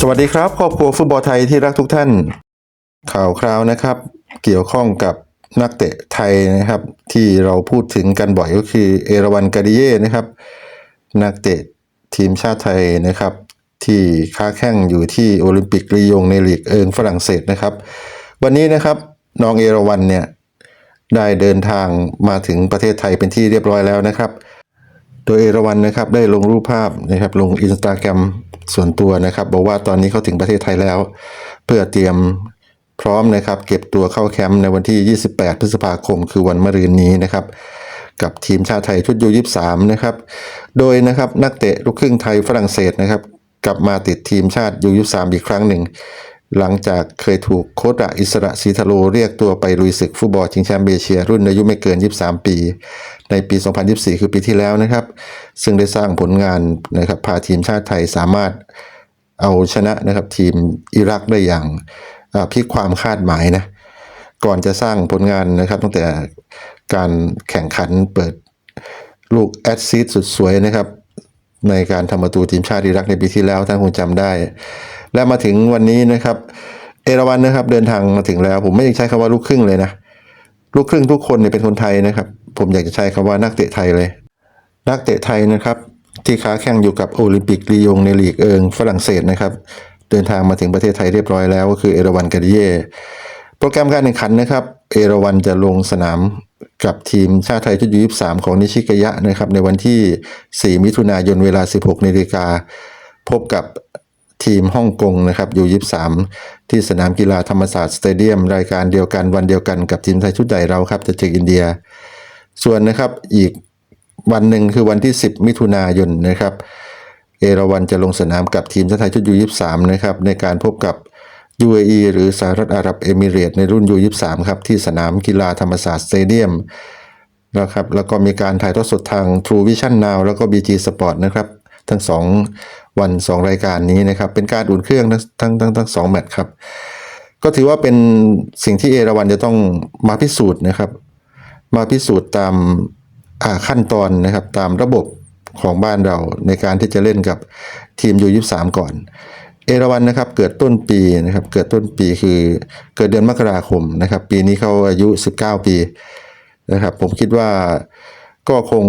สวัสดีครับครอบครัวฟุตบอลไทยที่รักทุกท่าน ข่าวคราวนะครับ เกี่ยวข้องกับนักเตะไทยนะครับ ที่เราพูดถึงกันบ่อยก็คือเอราวันกาดิเย่นะครับ นักเตะทีมชาติไทยนะครับ ที่ค้าแข่งอยู่ที่โอลิมปิกลียงในลีกเอิงฝรั่งเศสนะครับ วันนี้นะครับน้องเอราวันเนี่ยได้เดินทางมาถึงประเทศไทยเป็นที่เรียบร้อยแล้วนะครับ โดยเอราวันนะครับได้ลงรูปภาพนะครับลงอินสตาแกรม ส่วนตัวนะครับบอกว่าตอนนี้เขาถึงประเทศไทยแล้ว เพื่อเตรียมพร้อมนะครับเก็บตัวเข้าแคมป์ในวันที่ 28 พฤษภาคม คือวันมะรืนนี้นะครับ กับทีมชาติไทยชุดยู23นะครับ โดยนะครับนักเตะลูกครึ่งไทยฝรั่งเศสนะครับ กลับมาติดทีมชาติยู23อีกครั้งหนึ่ง หลังจากเคยถูกโค้ชอะอิสระศรีทะโลเรียกตัวไปลุยศึกฟุตบอลชิงแชมป์เอเชีย รุ่นอายุไม่เกิน 23 ปี ในปี 2024 คือปีที่แล้วนะครับ ซึ่งได้สร้างผลงานนะครับพาทีมชาติไทยสามารถเอาชนะนะครับทีมอิรักได้อย่างพิความคาดหมายนะก่อนจะสร้างผลงานนะครับ ตั้งแต่การแข่งขันเปิดลูกแอดซีดสุดสวยนะครับ ในการทำประตูทีมชาติอิรักในปีที่แล้วท่านคงจำได้ และมาถึงวันนี้นะครับ เอราวันนะครับ เดินทางมาถึงแล้ว ผมไม่อยากใช้คำว่าลูกครึ่งเลยนะลูกครึ่งทุกคนเนี่ยเป็นคนไทยนะครับ ผมอยากจะใช้คำว่านักเตะไทยเลย นักเตะไทยนะครับ ที่ค้าแข่งอยู่กับโอลิมปิกลียงในลีกเอิงฝรั่งเศสนะครับ เดินทางมาถึงประเทศไทยเรียบร้อยแล้วก็คือเอราวันกาดิเย่โปรแกรมการแข่งขันนะครับ เอราวันจะลงสนามกับทีมชาติไทยชุดยู23 ของนิชิกายะนะครับ ในวันที่ 4 มิถุนายนเวลา 16นาฬิกาพบกับ ทีมฮ่องกงนะครับยู23ที่สนามกีฬาธรรมศาสตร์สเตเดียม รายการเดียวกันวันเดียวกันกับทีมไทยชุดใหญ่เราครับจะเจออินเดีย ส่วนนะครับอีกวันหนึ่งคือวันที่ 10 มิถุนายนนะครับ เอราวันจะลงสนามกับทีมชาติไทยชุดยู23นะครับในการพบกับ UAE หรือสหรัฐอาหรับเอมิเรตในรุ่นยู23ครับที่สนามกีฬาธรรมศาสตร์สเตเดียมนะครับแล้วก็มีการถ่ายทอดสดทาง True Vision Now แล้วก็ BG Sport นะครับ ทั้งสอง วันสองรายการนี้นะครับ เป็นการอุ่นเครื่องทั้งทั้งทั้งสองแมตช์ครับ ก็ถือว่าเป็นสิ่งที่เอราวันจะต้องมาพิสูจน์นะครับ มาพิสูจน์ตามาขั้นตอนนะครับตามระบบของบ้านเราในการที่จะเล่นกับทีมยูยี่สามก่อน เอราวันนะครับเกิดต้นปีนะครับ เกิดต้นปีคือเกิดเดือนมกราคมนะครับ ปีนี้เขาอายุ 19 ปีนะครับ ผมคิดว่าก็คง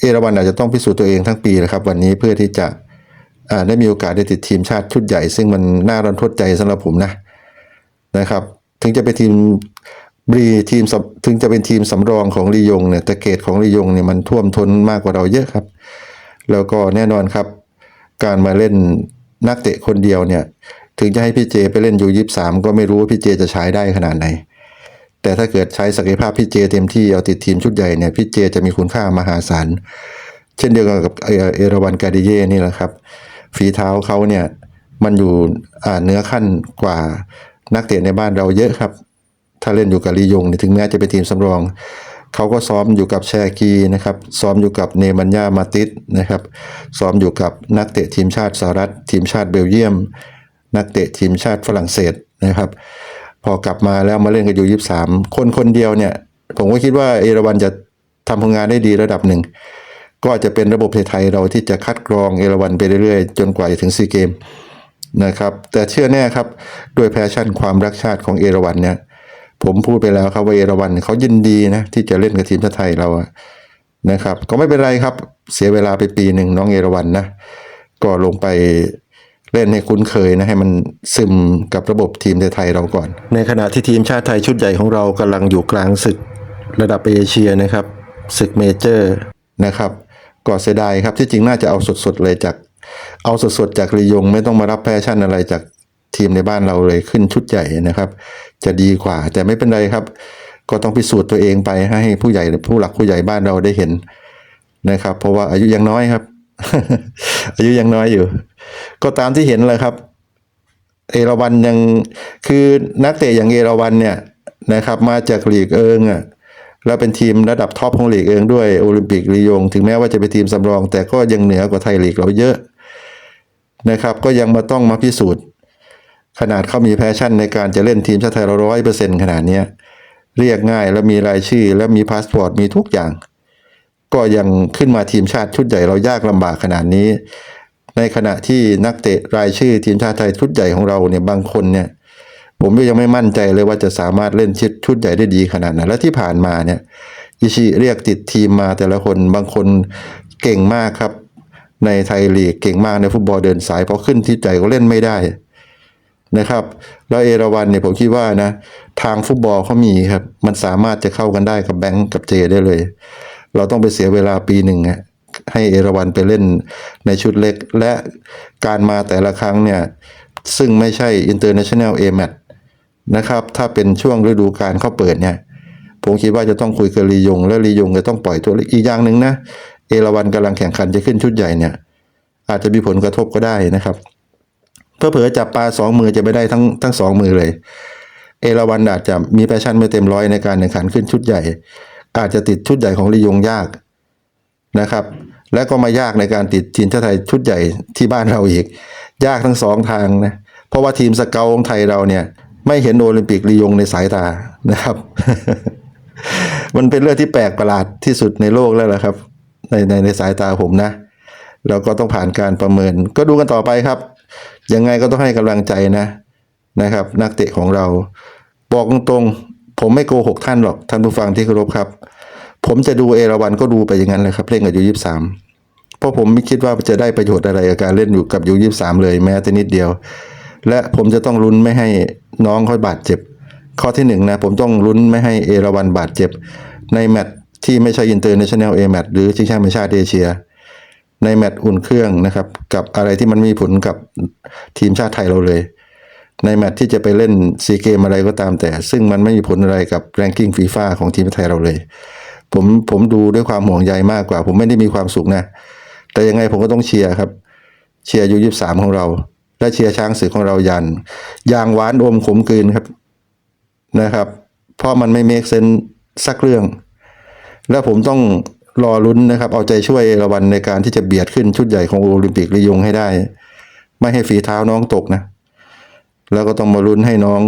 เอราวันอาจจะต้องพิสูจน์ตัวเองทั้งปีนะครับ วันนี้เพื่อที่จะ ได้มีโอกาสได้ติดทีมชาติชุดใหญ่ ซึ่งมันน่ารันทดใจสำหรับผมนะนะครับ ถึงจะเป็นทีมบรีทีมถึงจะเป็นทีมสำรองของลียงเนี่ยแต่เกรดของลียงเนี่ยมันท่วมท้นมากกว่าเราเยอะครับ แล้วก็แน่นอนครับ การมาเล่นนักเตะคนเดียวเนี่ย ถึงจะให้พี่เจไปเล่นยูยี่สามก็ไม่รู้ว่าพี่เจจะใช้ได้ขนาดไหน แต่ถ้าเกิดใช้ศักยภาพพี่เจเต็มที่เอาติดทีมชุดใหญ่เนี่ยพี่เจจะมีคุณค่ามหาศาลเช่นเดียวกันกับเอราวันกาดิเย่นี่แหละครับ ฝีเท้าเขาเนี่ยมันอยู่อ่าเนื้อขั้นกว่านักเตะในบ้านเราเยอะครับ ถ้าเล่นอยู่กับลียงถึงแม้จะเป็นทีมสำรอง เขาก็ซ้อมอยู่กับแชกีนะครับ ซ้อมอยู่กับเนมันยามาติสนะครับ ซ้อมอยู่กับนักเตะทีมชาติสหรัฐ ทีมชาติเบลเยียม นักเตะทีมชาติฝรั่งเศสนะครับ พอกลับมาแล้วมาเล่นกับยูยี่สามคนคนเดียวเนี่ย ผมก็คิดว่าเอราวันจะทำผลงานได้ดีระดับหนึ่ง ก็จะเป็นระบบไทยๆเราที่จะคัดกรองเอราวันไปเรื่อยๆ จนกว่าจะถึงซีเกมนะครับแต่เชื่อแน่ครับด้วยแพชชั่นความรักชาติของเอราวันเนี่ยผมพูดไปแล้วครับว่าเอราวันเขายินดีนะที่จะเล่นกับทีมชาติไทยเรานะครับ ก็ไม่เป็นไรครับเสียเวลาไปปีหนึ่งน้องเอราวันนะก็ลงไปเล่นให้คุ้นเคยนะให้มันซึมกับระบบทีมไทยเราก่อน ในขณะที่ทีมชาติไทยชุดใหญ่ของเรากำลังอยู่กลางศึกระดับเอเชียนะครับศึกเมเจอร์นะครับ ก็เสียดายครับที่จริงน่าจะเอาสดๆเลยจาก เอาสดๆจากลียง ไม่ต้องมารับแพชชั่นอะไรจากทีมในบ้านเราเลยขึ้นชุดใหญ่นะครับ จะดีกว่า แต่ไม่เป็นไรครับ ก็ต้องพิสูจน์ตัวเองไปให้ผู้ใหญ่ผู้หลักผู้ใหญ่บ้านเราได้เห็นนะครับ เพราะว่าอายุยังน้อยครับ อายุยังน้อยอยู่ ก็ตามที่เห็นเลยครับ เอราวันยังคือนักเตะอย่างเอราวันเนี่ยนะครับ มาจากลีกเอิงอะ แล้วเป็นทีมระดับท็อปของลีกเองด้วยโอลิมปิกลียง ถึงแม้ว่าจะเป็นทีมสำรอง แต่ก็ยังเหนือกว่าไทยลีกเราเยอะนะครับก็ยังมาต้องมาพิสูจน์ ขนาดเขามีแพชชั่นในการจะเล่นทีมชาติไทยเราร้อยเปอร์เซ็นต์ขนาดนี้เรียกง่ายแล้วมีรายชื่อ แล้วมีพาสปอร์ตมีทุกอย่าง ก็ยังขึ้นมาทีมชาติชุดใหญ่เรายากลำบากขนาดนี้ ในขณะที่นักเตะรายชื่อทีมชาติไทยชุดใหญ่ของเราเนี่ยบางคนเนี่ย ผมก็ยังไม่มั่นใจเลยว่าจะสามารถเล่นชุดชุดใหญ่ได้ดีขนาดไหนและที่ผ่านมาเนี่ยอิชิเรียกติดทีมมาแต่ละคนบางคนเก่งมากครับ ในไทยลีกเก่งมากในฟุตบอลเดินสายพอขึ้นที่ใหญ่ก็เล่นไม่ได้นะครับ แล้วเอราวันเนี่ยผมคิดว่านะ ทางฟุตบอลเขามีครับ มันสามารถจะเข้ากันได้กับแบงก์กับเจได้เลย เราต้องไปเสียเวลาปีหนึ่งให้เอราวันไปเล่นในชุดเล็ก และการมาแต่ละครั้งเนี่ย ซึ่งไม่ใช่ International A Match นะครับ ถ้าเป็นช่วงฤดูกาลเขาเปิดเนี่ย ผมคิดว่าจะต้องคุยกับลียง และลียงจะต้องปล่อยตัวอีกอย่างหนึ่งนะ เอราวันกำลังแข่งขันจะขึ้นชุดใหญ่เนี่ย อาจจะมีผลกระทบก็ได้นะครับเพื่อเผลอจับปลาสองมือจะไม่ได้ทั้งทั้งสองมือเลย เอราวันอาจจะมีแพชชั่นไม่เต็มร้อยในการแข่งขันขึ้นชุดใหญ่ อาจจะติดชุดใหญ่ของลียงยากนะครับ และก็มายากในการติดทีมชาติไทยชุดใหญ่ที่บ้านเราอีก ยากทั้งสองทางนะเพราะว่าทีมสเกลของไทยเราเนี่ย ไม่เห็นโอลิมปิกลียงในสายตานะครับ มันเป็นเรื่องที่แปลกประหลาดที่สุดในโลกแล้วล่ะครับ ในในในสายตาผมนะเราก็ต้องผ่านการประเมิน ก็ดูกันต่อไปครับ ยังไงก็ต้องให้กำลังใจนะนะครับ นักเตะของเรา บอกตรงๆผมไม่โกหกท่านหรอกท่านผู้ฟังที่เคารพครับ ผมจะดูเอราวันก็ดูไปอย่างนั้นเลยครับเล่นกับยูยี่สามเพราะผมไม่คิดว่าจะได้ประโยชน์อะไรกับการเล่นอยู่กับยูยี่สามเลยแม้แต่นิดเดียว และผมจะต้องลุ้นไม่ให้น้องเขาบาดเจ็บ ข้อที่หนึ่งนะผมต้องลุ้นไม่ให้เอราวันบาดเจ็บ ในแมตช์ที่ไม่ใช่อินเตอร์เนชั่นแนลเอแมตช์หรือชิงแชมป์ชาติเอเชีย ในแมตช์อุ่นเครื่องนะครับ กับอะไรที่มันมีผลกับทีมชาติไทยเราเลย ในแมตช์ที่จะไปเล่นซีเกมอะไรก็ตามแต่ ซึ่งมันไม่มีผลอะไรกับแรงกิ้งฟีฟ่าของทีมไทยเราเลยผมผมดูด้วยความห่วงใยมากกว่า ผมไม่ได้มีความสุขนะ แต่ยังไงผมก็ต้องเชียร์ครับ เชียร์ยูยี่สามของเรา และเชียร์ช้างศึกของเรายันอย่างหวานอมขมกลืนครับนะครับ เพราะมันไม่เมคเซนสักเรื่อง และผมต้องรอลุ้นนะครับ เอาใจช่วยราวันในการที่จะเบียดขึ้นชุดใหญ่ของโอลิมปิกลียงให้ได้ ไม่ให้ฝีเท้าน้องตกนะ แล้วก็ต้องมาลุ้นให้น้อง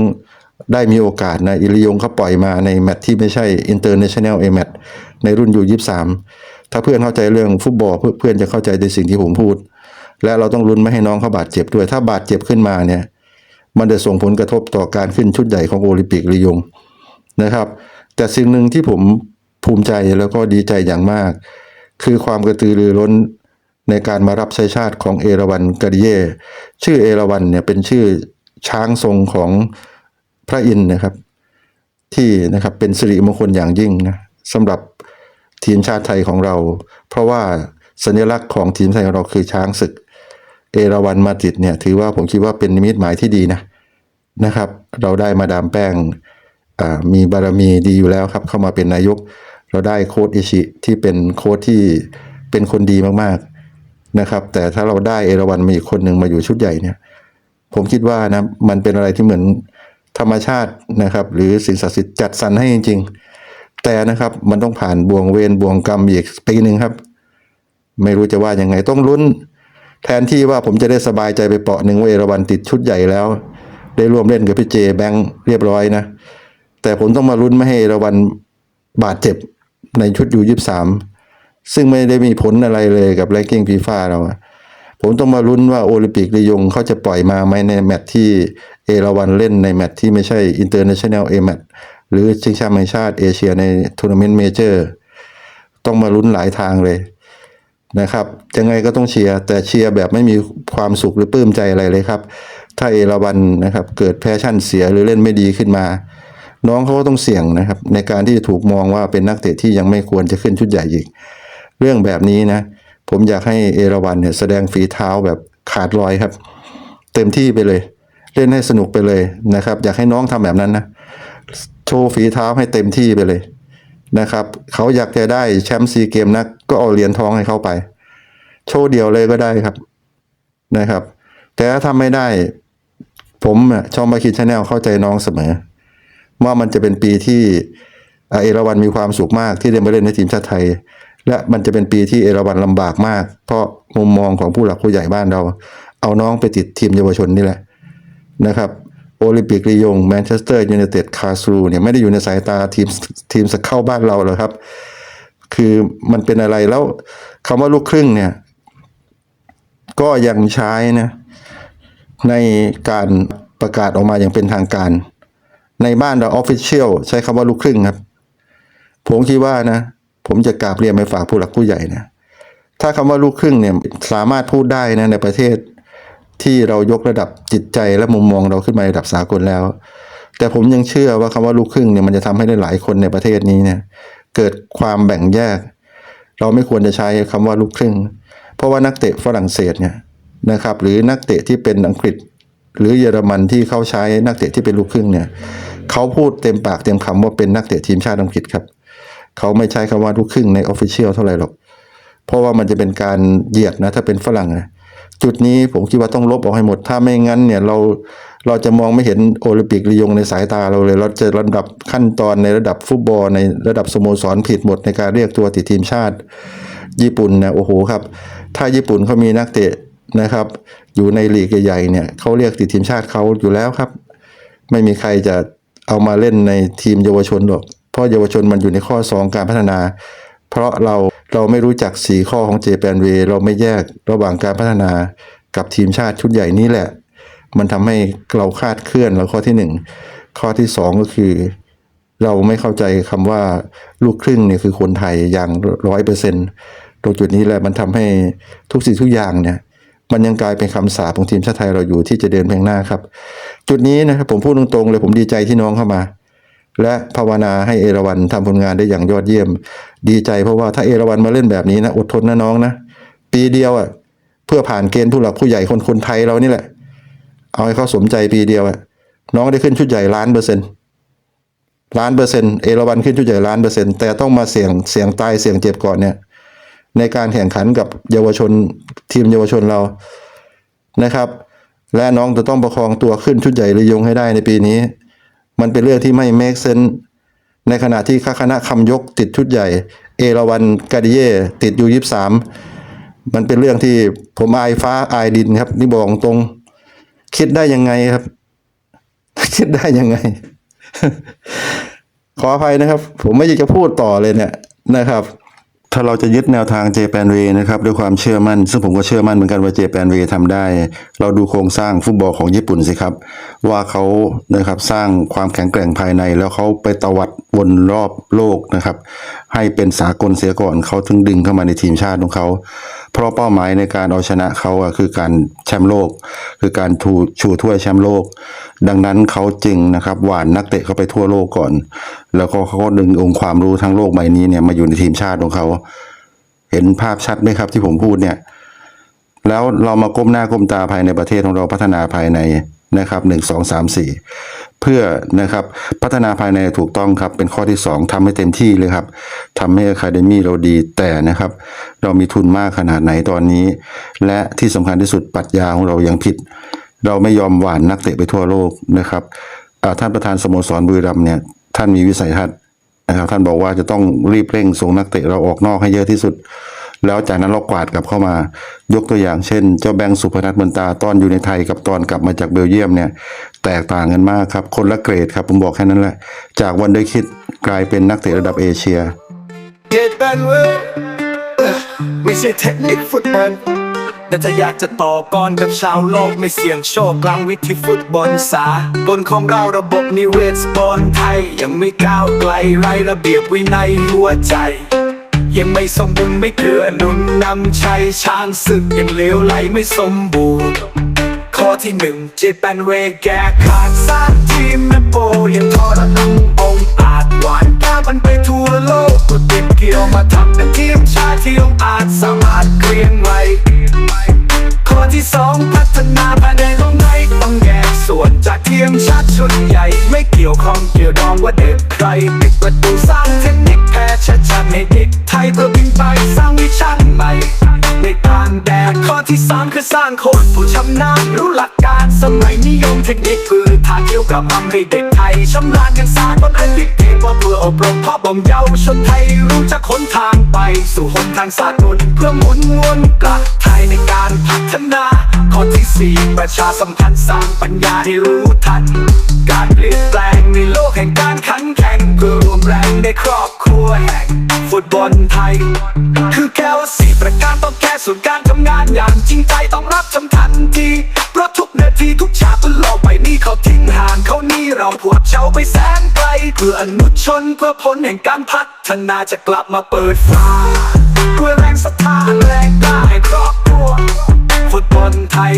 ได้มีโอกาสนะ อิริยงเขาปล่อยมาในแมตที่ไม่ใช่ International A Match ในรุ่นยูยี่สามถ้าเพื่อนเข้าใจเรื่องฟุตบอลเพื่อนจะเข้าใจในสิ่งที่ผมพูด และเราต้องลุ้นไม่ให้น้องเขาบาดเจ็บด้วย ถ้าบาดเจ็บขึ้นมาเนี่ย มันจะส่งผลกระทบต่อการขึ้นชุดใหญ่ของโอลิมปิกลียงนะครับ แต่สิ่งหนึ่งที่ผมภูมิใจแล้วก็ดีใจอย่างมาก คือความกระตือรือร้นในการมารับใช้ชาติของเอราวันกาดิเยชื่อเอราวันเนี่ยเป็นชื่อช้างทรงของพระอินทร์นะครับ ที่นะครับเป็นสิริมงคลอย่างยิ่งนะสำหรับทีมชาติไทยของเรา เพราะว่าสัญลักษณ์ของทีมไทยของเราคือช้างศึก เอราวันมาดริดเนี่ยถือว่าผมคิดว่าเป็นนิมิตหมายที่ดีนะนะครับ เราได้มาดามแป้งมีบารมีดีอยู่แล้วครับ เข้ามาเป็นนายก เราได้โค้ดอิชิที่เป็นโค้ดที่เป็นคนดีมากๆนะครับ แต่ถ้าเราได้เอราวันมาอีกคนหนึ่งมาอยู่ชุดใหญ่เนี่ย ผมคิดว่านะมันเป็นอะไรที่เหมือนธรรมชาตินะครับ หรือสิ่งศักดิ์สิทธิ์จัดสรรให้จริง ๆ แต่นะครับมันต้องผ่านบ่วงเวรบ่วงกรรมอีกปีหนึ่งครับ ไม่รู้จะว่ายังไงต้องลุ้น แทนที่ว่าผมจะได้สบายใจไปเปาะหนึ่งว่าเอราวันติดชุดใหญ่แล้ว ได้ร่วมเล่นกับพี่เจแบงค์เรียบร้อยนะ แต่ผมต้องมาลุ้นไม่ให้เอราวันบาดเจ็บในชุดยูยี่สามซึ่งไม่ได้มีผลอะไรเลยกับแรงกิ้งฟีฟ่าเราผมต้องมาลุ้นว่าโอลิมปิกลียงเขาจะปล่อยมาไหมในแมตช์ที่เอราวันเล่นในแมตช์ที่ไม่ใช่อินเตอร์เนชั่นแนลเอแมตช์หรือชิงแชมป์แห่งชาติเอเชียในทัวร์นาเมนต์เมเจอร์ต้องมาลุ้นหลายทางเลย นะครับยังไงก็ต้องเชียร์แต่เชียร์แบบไม่มีความสุขหรือปลื้มใจอะไรเลยครับ ถ้าเอราวันนะครับเกิดแพชชั่นเสียหรือเล่นไม่ดีขึ้นมา น้องเขาก็ต้องเสี่ยงนะครับ ในการที่จะถูกมองว่าเป็นนักเตะที่ยังไม่ควรจะขึ้นชุดใหญ่อีก เรื่องแบบนี้นะ ผมอยากให้เอราวันเนี่ยแสดงฝีเท้าแบบขาดรอยครับ เต็มที่ไปเลย เล่นให้สนุกไปเลยนะครับ อยากให้น้องทำแบบนั้นนะโชว์ฝีเท้าให้เต็มที่ไปเลย นะครับเขาอยากจะได้แชมป์ซีเกมนักก็เอาเหรียญทองให้เขาไป โชว์เดียวเลยก็ได้ครับนะครับ แต่ถ้าทำไม่ได้ ผมช่องมาคิดชาแนลเข้าใจน้องเสมอ ว่ามันจะเป็นปีที่เอราวันมีความสุขมากที่ได้มาเล่นในทีมชาติไทย และมันจะเป็นปีที่เอราวันลำบากมาก เพราะมุมมองของผู้หลักผู้ใหญ่บ้านเรา เอาน้องไปติดทีมเยาวชนนี่แหละนะครับ ลิมปิกลียงแมนเชสเตอร์ยูไนเต็ดคาสูเนี่ยไม่ได้อยู่ในสายตาทีมทีมสเข้าบ้านเราหรอกครับ คือมันเป็นอะไรแล้วคำว่าลูกครึ่งเนี่ยก็ก็ยังใช้นะในการประกาศออกมาอย่างเป็นทางการ ในบ้านเราออฟฟิเชียลใช้คำว่าลูกครึ่งครับ ผมคิดว่านะ ผมจะกราบเรียนไปฝากผู้หลักผู้ใหญ่นะถ้าคำว่าลูกครึ่งเนี่ยสามารถพูดได้นะในประเทศ ที่เรายกระดับจิตใจและมุมมองเราขึ้นมาระดับสากลแล้ว แต่ผมยังเชื่อว่าคำว่าลูกครึ่งเนี่ยมันจะทำให้ได้หลายคนในประเทศนี้เนี่ยเกิดความแบ่งแยก เราไม่ควรจะใช้คำว่าลูกครึ่ง เพราะว่านักเตะฝรั่งเศสเนี่ยนะครับหรือนักเตะที่เป็นอังกฤษ หรือเยอรมันที่เขาใช้นักเตะที่เป็นลูกครึ่งเนี่ยเขาพูดเต็มปากเต็มคำว่าเป็นนักเตะทีมชาติอังกฤษครับเขาไม่ใช้คำว่าลูกครึ่งในออฟฟิเชียลเท่าไหร่หรอกเพราะว่ามันจะเป็นการเหยียดนะถ้าเป็นฝรั่งนะ จุดนี้ผมคิดว่าต้องลบออกให้หมด ถ้าไม่งั้นเนี่ยเราเราจะมองไม่เห็นโอลิมปิกลียงในสายตาเราเลย เราจะระดับขั้นตอนในระดับฟุตบอลในระดับสโมสรผิดหมดในการเรียกตัวติดทีมชาติ ญี่ปุ่นเนี่ยโอ้โหครับ ถ้าญี่ปุ่นเขามีนักเตะนะครับ อยู่ในลีกใหญ่ๆเนี่ยเขาเรียกติดทีมชาติเขาอยู่แล้วครับ ไม่มีใครจะเอามาเล่นในทีมเยาวชนหรอกเพราะเยาวชนมันอยู่ในข้อ 2 การพัฒนา เพราะเรา เราไม่รู้จักสีข้อของเจแปนเวเราไม่แยกระหว่างการพัฒนากับทีมชาติชุดใหญ่นี่แหละ มันทำให้เราคาดเคลื่อนแล้วข้อที่หนึ่งข้อที่สองก็คือ เราไม่เข้าใจคำว่าลูกครึ่งเนี่ยคือคนไทยอย่างร้อยเปอร์เซ็นต์ตรงจุดนี้แหละมันทำให้ทุกสิ่งทุกอย่างเนี่ยมันยังกลายเป็นคำสาปของทีมชาติไทยเราอยู่ที่จะเดินไปข้างหน้าครับ จุดนี้นะครับผมพูดตรงๆเลยผมดีใจที่น้องเข้ามา และภาวนาให้เอราวันทำผลงานได้อย่างยอดเยี่ยม ดีใจเพราะว่าถ้าเอราวันมาเล่นแบบนี้นะอดทนนะน้องนะ ปีเดียวอะเพื่อผ่านเกณฑ์ผู้หลักผู้ใหญ่คนคนไทยเรานี่แหละ เอาให้เขาสมใจปีเดียวอะน้องได้ขึ้นชุดใหญ่ล้านเปอร์เซ็นต์ล้านเปอร์เซ็นต์เอราวันขึ้นชุดใหญ่ล้านเปอร์เซ็นต์แต่ต้องมาเสี่ยงเสี่ยงตายเสี่ยงเจ็บก่อนเนี่ยในการแข่งขันกับเยาวชนทีมเยาวชนเรานะครับ และน้องจะต้องประคองตัวขึ้นชุดใหญ่ระยงให้ได้ในปีนี้ มันเป็นเรื่องที่ไม่ make sense ในขณะที่คณะคำยกติดชุดใหญ่ เอราวันกาดิเยติดอยู่ยี่สามมันเป็นเรื่องที่ผมอายฟ้าอายดินครับ นี่บอกตรง คิดได้ยังไงครับ คิดได้ยังไง ขออภัยนะครับ ผมไม่อยากจะพูดต่อเลยเนี่ยนะครับ ถ้าเราจะยึดแนวทางเจแปนเวนะครับด้วยความเชื่อมั่น ซึ่งผมก็เชื่อมั่นเหมือนกันว่าเจแปนเวทำได้ เราดูโครงสร้างฟุตบอลของญี่ปุ่นสิครับ ว่าเขานะครับสร้างความแข็งแกร่งภายใน แล้วเขาไปตวัดวนรอบโลกนะครับ ให้เป็นสากลเสียก่อนเขาถึงดึงเข้ามาในทีมชาติของเขา เพราะเป้าหมายในการเอาชนะเขาคือการแชมป์โลก คือการชูชูถ้วยแชมป์โลก ดังนั้นเขาจึงนะครับหวานนักเตะเข้าไปทั่วโลกก่อน แล้วก็เขาก็ดึงองค์ความรู้ทั้งโลกใบนี้เนี่ยมาอยู่ในทีมชาติของเขา เห็นภาพชัดไหมครับที่ผมพูดเนี่ย แล้วเรามาก้มหน้าก้มตาภายในประเทศของเราพัฒนาภายในนะครับหนึ่งสองสามสี่เพื่อนะครับพัฒนาภายในถูกต้องครับ เป็นข้อที่สองทำให้เต็มที่เลยครับทำให้อะคาเดมี่เราดีแต่นะครับ เรามีทุนมากขนาดไหนตอนนี้ และที่สำคัญที่สุดปรัชญาของเรายังผิด เราไม่ยอมหวานนักเตะไปทั่วโลกนะครับท่านประธานสโมสรบุรีรัมย์เนี่ยท่านมีวิสัยทัศน์นะครับท่านบอกว่าจะต้องรีบเร่งส่งนักเตะเราออกนอกให้เยอะที่สุด แล้วจากนั้นเรากวาดกลับเข้ามา ยกตัวอย่างเช่น เจ้าแบงค์สุพนัทมนตาตอนอยู่ในไทยกับตอนกลับมาจากเบลเยียมเนี่ยแตกต่างกันมากครับ คนละเกรดครับผมบอกแค่นั้นแหละ จากวันเดอร์คิดกลายเป็นนักเตะระดับเอเชียเจ็ดแปนเว้ยเอ้อไม่ใช่เทคนิคฟุตบอล แต่จะอยากจะต่อกรกับชาวโลกไม่เสี่ยงโชคกลางวิธีฟุตบอลสาบนของเราระบบนิเวศบอลไทย ยังไม่ก้าวไกลไรระเบียบวินัยหัวใจ ยังไม่สมบูรณ์ไม่เกลือหนุนนำชัยช้างศึกยังเหลวไหลไม่สมบูรณ์ ข้อที่หนึ่งเจแปนเวแกขาดสร้างทีม กี่ยวกับทำให้เด็กไทยชำนาญกันศาสตร์บนอันดิเพว่าเพื่ออบรมพ่อบ่มเยาวชนไทยรู้จักคนทางไป สู่หนทางศาสตร์นนเพื่อหมุนวนกลับไทยในการพัฒนาข้อที่สี่ประชาสัมพันธ์สร้างปัญญาให้รู้ทัน การเปลี่ยนแปลงในโลกแห่งการขันแข่งเพื่อรวมแรงในครอบครัวแห่งฟุตบอลไทย คือแค่ว่าสี่ประการต้องแก้ส่วนการทำงานอย่างจริงใจต้องรับทีเพราะทุกนาทีทุกชาติบนโลกใบนี้เขาทิ้ จ้าไปแสนไกลเพื่ออนุชนเพื่อผลแห่งการพัฒนาจะกลับมาเปิดฟ้าด้วยแรงศรัทธาแรงกล้าให้ครอบครัวฟุตบอลไทย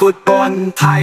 ฟุตบอลไทย